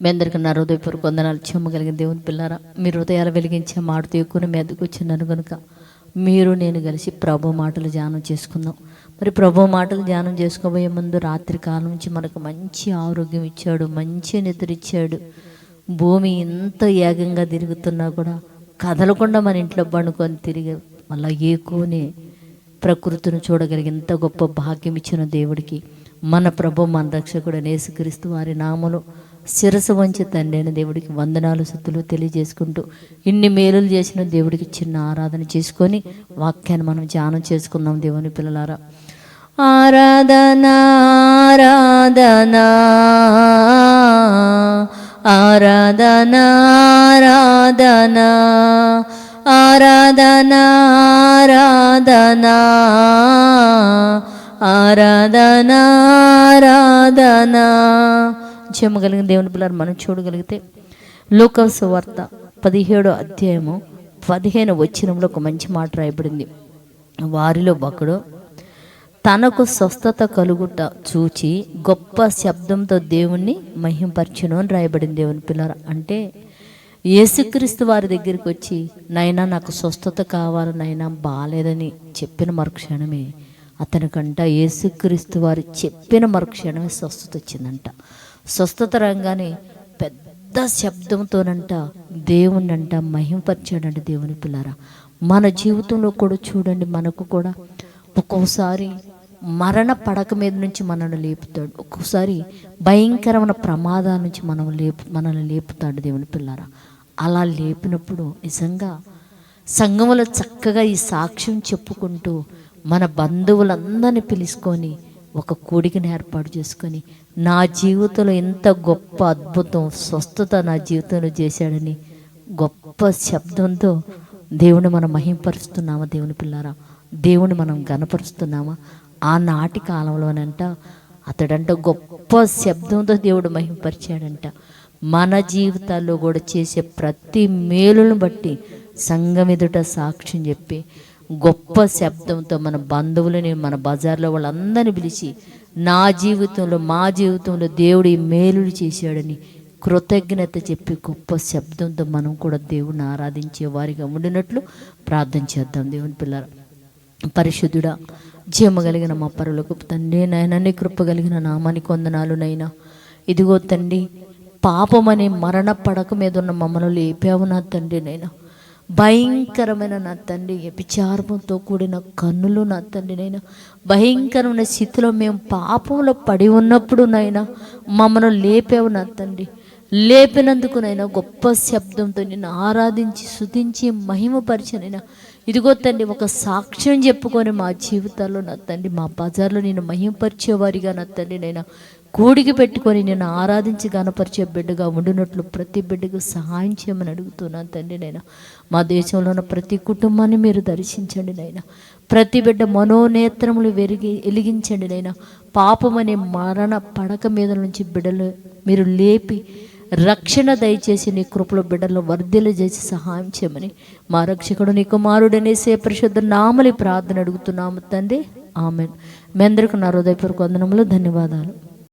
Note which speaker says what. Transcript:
Speaker 1: మీ అందరికీ నా హృదయపూర్వక వందనాలు చెమ్మగలిగిన దేవుని పిల్లారా. మీ హృదయాలు వెలిగించే మాటతో ఎక్కువ మీ ఎద్దకు వచ్చినాను కనుక మీరు నేను కలిసి ప్రభు మాటలు ధ్యానం చేసుకుందాం. మరి ప్రభు మాటలు ధ్యానం చేసుకోబోయే ముందు రాత్రి కాలం నుంచి మనకు మంచి ఆరోగ్యం ఇచ్చాడు మంచి నిద్ర ఇచ్చాడు. భూమి ఎంత ఏగంగా తిరుగుతున్నా కూడా కదలకుండా మన ఇంట్లో పండుకొని తిరిగి మళ్ళీ ఏకోనే ప్రకృతిని చూడగలిగి ఎంత గొప్ప భాగ్యం ఇచ్చిన దేవుడికి మన ప్రభు మన రక్షకుడు నేసుక్రీస్తు వారి నామలో శిరసు వంచి తండ్రి అయిన దేవుడికి వందనాలు శుద్ధులు తెలియజేసుకుంటూ ఇన్ని మేలులు చేసిన దేవుడికి చిన్న ఆరాధన చేసుకొని వాక్యాన్ని మనం ధ్యానం చేసుకుందాం దేవుని పిల్లలారా. ఆరాధన ఆరాధన ఆరాధన ఆరాధన ఆరాధన ఆరాధన ఆరాధన ఆరాధన. చెమ్మగలిగిన దేవుని పిల్లలు మనం చూడగలిగితే లోకస్ వార్త పదిహేడో అధ్యాయము పదిహేను వచ్చినంలో ఒక మంచి మాట రాయబడింది. వారిలో ఒకడు తనకు స్వస్థత కలుగుట చూచి గొప్ప శబ్దంతో దేవుణ్ణి మహింపరచును అని రాయబడింది దేవుని పిల్లర అంటే యేసుక్రీస్తు వారి దగ్గరికి వచ్చి నైనా నాకు స్వస్థత కావాలనైనా బాగాలేదని చెప్పిన మరుక్షణమే అతనికంట యేసుక్రీస్తు వారు చెప్పిన మరుక్షణమే స్వస్థత వచ్చిందంట. స్వస్థత రంగానే పెద్ద శబ్దంతోనంట దేవుణ్ణంట మహింపరిచాడంట దేవుని పిల్లారా. మన జీవితంలో కూడా చూడండి మనకు కూడా ఒక్కోసారి మరణ పడక మీద నుంచి మనల్ని లేపుతాడు. ఒక్కోసారి భయంకరమైన ప్రమాదాల నుంచి మనం లేపు మనల్ని లేపుతాడు దేవుని పిల్లారా. అలా లేపినప్పుడు నిజంగా సంఘములో చక్కగా ఈ సాక్ష్యం చెప్పుకుంటూ మన బంధువులందరినీ పిలుచుకొని ఒక కూడికని ఏర్పాటు చేసుకొని నా జీవితంలో ఎంత గొప్ప అద్భుతం స్వస్థత నా జీవితంలో చేశాడని గొప్ప శబ్దంతో దేవుని మనం మహింపరుస్తున్నామా దేవుని పిల్లారా? దేవుని మనం గనపరుస్తున్నామా ఆనాటి కాలంలోనంట అతడంట గొప్ప శబ్దంతో దేవుడు మహింపరిచాడంట. మన జీవితాల్లో కూడా చేసే ప్రతి మేలును బట్టి సంఘం ఎదుట సాక్ష్యం చెప్పి గొప్ప శబ్దంతో మన బంధువులని మన బజార్లో వాళ్ళందరినీ పిలిచి నా జీవితంలో మా జీవితంలో దేవుడు ఈ మేలులు చేశాడని కృతజ్ఞత చెప్పి గొప్ప శబ్దంతో మనం కూడా దేవుడిని ఆరాధించే వారిగా ఉండినట్లు ప్రార్థన చేద్దాం. దేవుని పిల్లలు పరిశుద్ధుడా జీమ కలిగిన మా పరులకు తండ్రి నాయన నీ కృప కలిగిన నామానికి వందనాలు నైనా. ఇదిగో తండ్రి పాపమనే మరణ పడక మీద ఉన్న మమ్మల్ని లేపావు నా తండ్రి నైనా. భయంకరమైన నా తండ్రి వ్యభిచారంతో కూడిన కన్నులు నా తండ్రి నైనా భయంకరమైన స్థితిలో మేము పాపంలో పడి ఉన్నప్పుడు నైనా మమ్మల్ని లేపావు నా తండ్రి. లేపినందుకు నైనా గొప్ప శబ్దంతో నేను ఆరాధించి శుతించి మహిమపరిచనైనా ఇదిగో తండ్రి ఒక సాక్ష్యం చెప్పుకొని మా జీవితాల్లో నా తండ్రి మా బజార్లో నేను మహిమపరిచేవారిగా నా తండ్రి నైనా కూడికి పెట్టుకొని నేను ఆరాధించి గనపరిచే బిడ్డగా ఉండినట్లు ప్రతి బిడ్డకు సహాయం చేయమని అడుగుతున్నాను తండ్రి నైనా మా దేశంలో ఉన్న ప్రతి కుటుంబాన్ని మీరు దర్శించండి నైనా ప్రతి బిడ్డ మనోనేత్రములు వెరిగి వెలిగించండి నైనా అనే మరణ పడక మీద నుంచి బిడ్డలు మీరు లేపి రక్షణ దయచేసి నీ కృపలో బిడ్డలు వర్ధిలు చేసి సహాయం చేయమని మా రక్షకుడు నీ కుమారుడనేసే పరిశుద్ధ నామలి ప్రార్థన అడుగుతున్నాము తండ్రి. ఆమెన్. మీ అందరికీ నా హృదయపూర్వక వందనములు ధన్యవాదాలు.